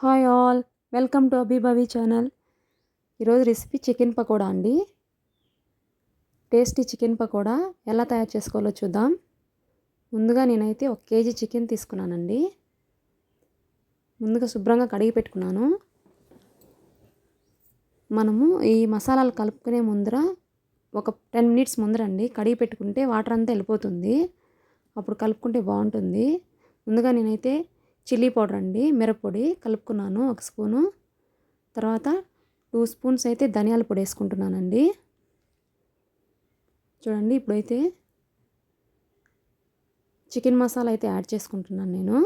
Hi all welcome to అబీబాబీ channel. ఈరోజు recipe chicken pakoda అండి. టేస్టీ చికెన్ పకోడా ఎలా తయారు చేసుకోవాలో చూద్దాం. ముందుగా నేనైతే ఒక కేజీ చికెన్ తీసుకున్నానండి. ముందుగా శుభ్రంగా కడిగి పెట్టుకున్నాను. మనము ఈ మసాలాలు కలుపుకునే ముందర ఒక టెన్ మినిట్స్ ముందరండి కడిగి పెట్టుకుంటే వాటర్ అంతా వెళ్ళిపోతుంది. అప్పుడు కలుపుకుంటే బాగుంటుంది. ముందుగా నేనైతే చిల్లీ పౌడర్ అండి మిరప్పొడి కలుపుకున్నాను ఒక స్పూను. తర్వాత టూ స్పూన్స్ అయితే ధనియాల పొడి వేసుకుంటున్నానండి. చూడండి ఇప్పుడైతే చికెన్ మసాలా అయితే యాడ్ చేసుకుంటున్నాను నేను.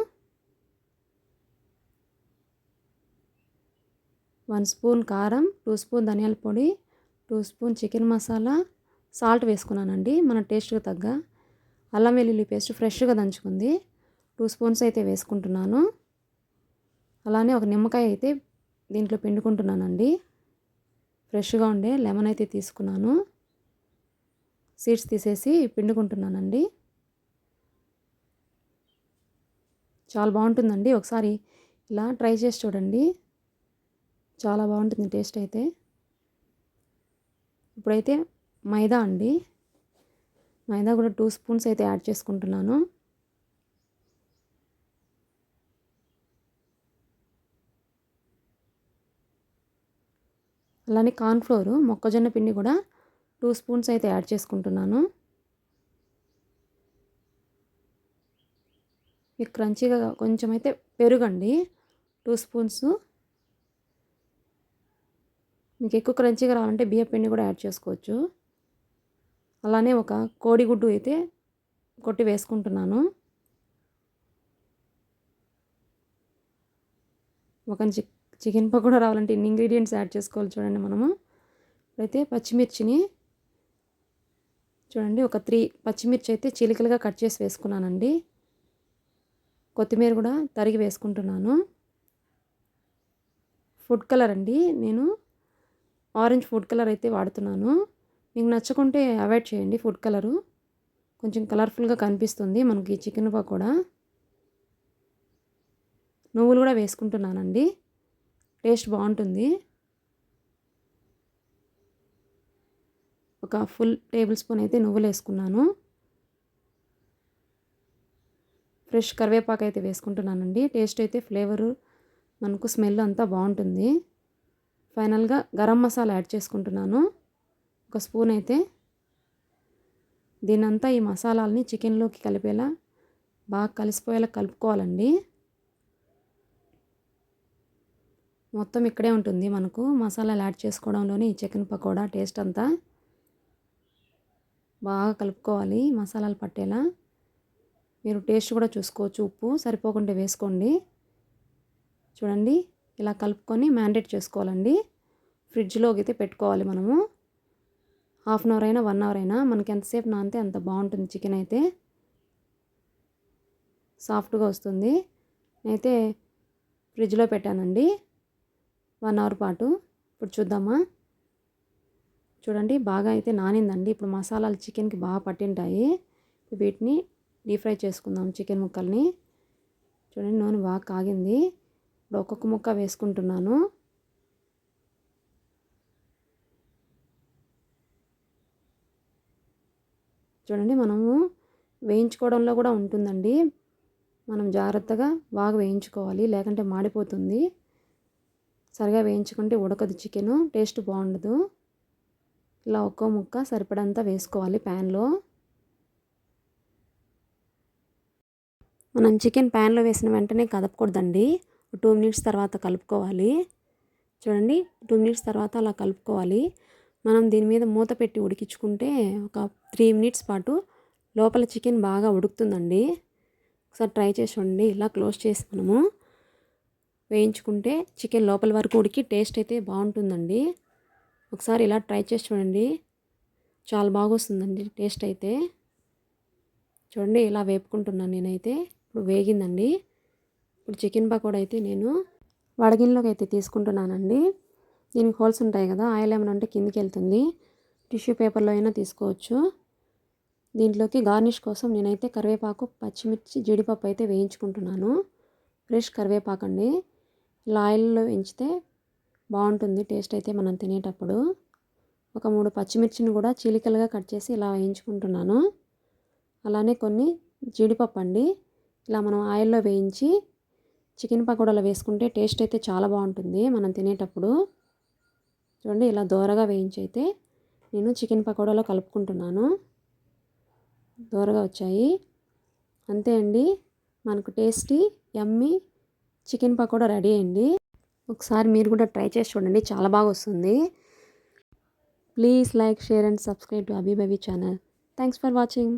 వన్ స్పూన్ కారం టూ స్పూన్ ధనియాల పొడి two spoon chicken masala salt వేసుకున్నానండి మన టేస్ట్కి తగ్గ. అల్లం వెల్లుల్లి పేస్ట్ ఫ్రెష్గా దంచుకుంది. టూ స్పూన్స్ అయితే వేసుకుంటున్నాను. అలానే ఒక నిమ్మకాయ అయితే దీంట్లో పిండుకుంటున్నానండి. ఫ్రెష్గా ఉండే లెమన్ అయితే తీసుకున్నాను. సీడ్స్ తీసేసి పిండుకుంటున్నానండి. చాలా బాగుంటుందండి. ఒకసారి ఇలా ట్రై చేసి చూడండి. చాలా బాగుంటుంది టేస్ట్ అయితే. ఇప్పుడైతే మైదా అండి. మైదా కూడా టూ స్పూన్స్ అయితే యాడ్ చేసుకుంటున్నాను. అలానే కార్న్ఫ్లోర్ మొక్కజొన్న పిండి కూడా టూ స్పూన్స్ అయితే యాడ్ చేసుకుంటున్నాను. మీకు క్రంచీగా కొంచెం అయితే పెరుగండి టూ స్పూన్స్. మీకు ఎక్కువ క్రంచీగా రావాలంటే బియ్య పిండి కూడా యాడ్ చేసుకోవచ్చు. అలానే ఒక కోడిగుడ్డు అయితే కొట్టి వేసుకుంటున్నాను. ఒక చికెన్ పకోడా రావాలంటే ఇన్ని ఇంగ్రీడియంట్స్ యాడ్ చేసుకోవాలి చూడండి మనము. అయితే పచ్చిమిర్చిని చూడండి ఒక త్రీ పచ్చిమిర్చి అయితే చిలికలుగా కట్ చేసి వేసుకున్నానండి. కొత్తిమీర కూడా తరిగి వేసుకుంటున్నాను. ఫుడ్ కలర్ అండి నేను ఆరెంజ్ ఫుడ్ కలర్ అయితే వాడుతున్నాను. మీకు నచ్చకుంటే అవాయిడ్ చేయండి ఫుడ్ కలరు. కొంచెం కలర్ఫుల్గా కనిపిస్తుంది మనకి చికెన్ పకోడా. నువ్వులు కూడా వేసుకుంటున్నానండి. టేస్ట్ బాగుంటుంది. ఒక ఫుల్ టేబుల్ స్పూన్ అయితే నువ్వులు వేసుకున్నాను. ఫ్రెష్ కరివేపాకు అయితే వేసుకుంటున్నానండి. టేస్ట్ అయితే ఫ్లేవరు మనకు స్మెల్ అంతా బాగుంటుంది. ఫైనల్గా గరం మసాలా యాడ్ చేసుకుంటున్నాను. ఒక స్పూన్ అయితే దీనంతా ఈ మసాలాలని చికెన్లోకి కలిపేలా బాగా కలిసిపోయేలా కలుపుకోవాలండి. మొత్తం ఇక్కడే ఉంటుంది మనకు. మసాలాలు యాడ్ చేసుకోవడంలోని చికెన్ పకోడా టేస్ట్ అంతా బాగా కలుపుకోవాలి మసాలాలు పట్టేలా. మీరు టేస్ట్ కూడా చూసుకోవచ్చు ఉప్పు సరిపోకుండా వేసుకోండి. చూడండి ఇలా కలుపుకొని మ్యాండేట్ చేసుకోవాలండి. ఫ్రిడ్జ్లోకి అయితే పెట్టుకోవాలి మనము. హాఫ్ అన్ అవర్ అయినా వన్ అవర్ అయినా మనకి ఎంతసేపు నానితే అంత బాగుంటుంది చికెన్ అయితే. సాఫ్ట్గా వస్తుంది. నేనైతే ఫ్రిడ్జ్లో పెట్టానండి. వన్ అవర్ పాటు. ఇప్పుడు చూద్దామా? చూడండి బాగా అయితే నానిందండి. ఇప్పుడు మసాలాలు చికెన్కి బాగా పట్టింటాయి. వీటిని డీప్ ఫ్రై చేసుకుందాం చికెన్ ముక్కల్ని. చూడండి నూనె బాగా కాగింది. ఇప్పుడు ఒక్కొక్క ముక్క వేసుకుంటున్నాను. చూడండి మనము వేయించుకోవడంలో కూడా ఉంటుందండి. మనం జాగ్రత్తగా బాగా వేయించుకోవాలి లేకుంటే మాడిపోతుంది. సరిగా వేయించుకుంటే ఉడకదు చికెను టేస్ట్ బాగుండదు. ఇలా ఒక్కో ముక్క సరిపడంతా వేసుకోవాలి ప్యాన్లో. మనం చికెన్ ప్యాన్లో వేసిన వెంటనే కదపకూడదండి. టూ మినిట్స్ తర్వాత కలుపుకోవాలి. చూడండి టూ మినిట్స్ తర్వాత అలా కలుపుకోవాలి. మనం దీని మీద మూత పెట్టి ఉడికించుకుంటే ఒక త్రీ మినిట్స్ పాటు లోపల చికెన్ బాగా ఉడుకుతుందండి. ఒకసారి ట్రై చేసి చూడండి ఇలా క్లోజ్ చేసి మనము. వేయించుకుంటే చికెన్ లోపల వరకు ఉడికి టేస్ట్ అయితే బాగుంటుందండి. ఒకసారి ఇలా ట్రై చేసి చూడండి. చాలా బాగా వస్తుందండి టేస్ట్ అయితే. చూడండి ఇలా వేపుకుంటున్నాను నేనైతే. ఇప్పుడు వేగిందండి. ఇప్పుడు చికెన్ పకోడా అయితే నేను వడగిన్లోకి అయితే తీసుకుంటున్నానండి. దీనికి హోల్స్ ఉంటాయి కదా ఆయిల్ ఏమైనా ఉంటే కిందికి వెళ్తుంది. టిష్యూ పేపర్లో అయినా తీసుకోవచ్చు. దీంట్లోకి గార్నిష్ కోసం నేనైతే కరివేపాకు పచ్చిమిర్చి జీడిపప్పు అయితే వేయించుకుంటున్నాను. ఫ్రెష్ కరివేపాకు అండి ఇలా ఆయిల్లో వేయించితే బాగుంటుంది. టేస్ట్ అయితే మనం తినేటప్పుడు. ఒక మూడు పచ్చిమిర్చిని కూడా చీలికలుగా కట్ చేసి ఇలా వేయించుకుంటున్నాను. అలానే కొన్ని జీడిపప్పు అండి. ఇలా మనం ఆయిల్లో వేయించి చికెన్ పకోడాలో వేసుకుంటే టేస్ట్ అయితే చాలా బాగుంటుంది మనం తినేటప్పుడు. చూడండి ఇలా దోరగా వేయించి అయితే నేను చికెన్ పకోడాలో కలుపుకుంటున్నాను. దోరగా వచ్చాయి. అంతే అండి. మనకు tasty yummy chicken pakoda ready అయింది ఒకసారి మీరు కూడా ట్రై చేసి చూడండి. చాలా బాగా వస్తుంది. Please like share and subscribe to బబీ channel. Thanks for watching.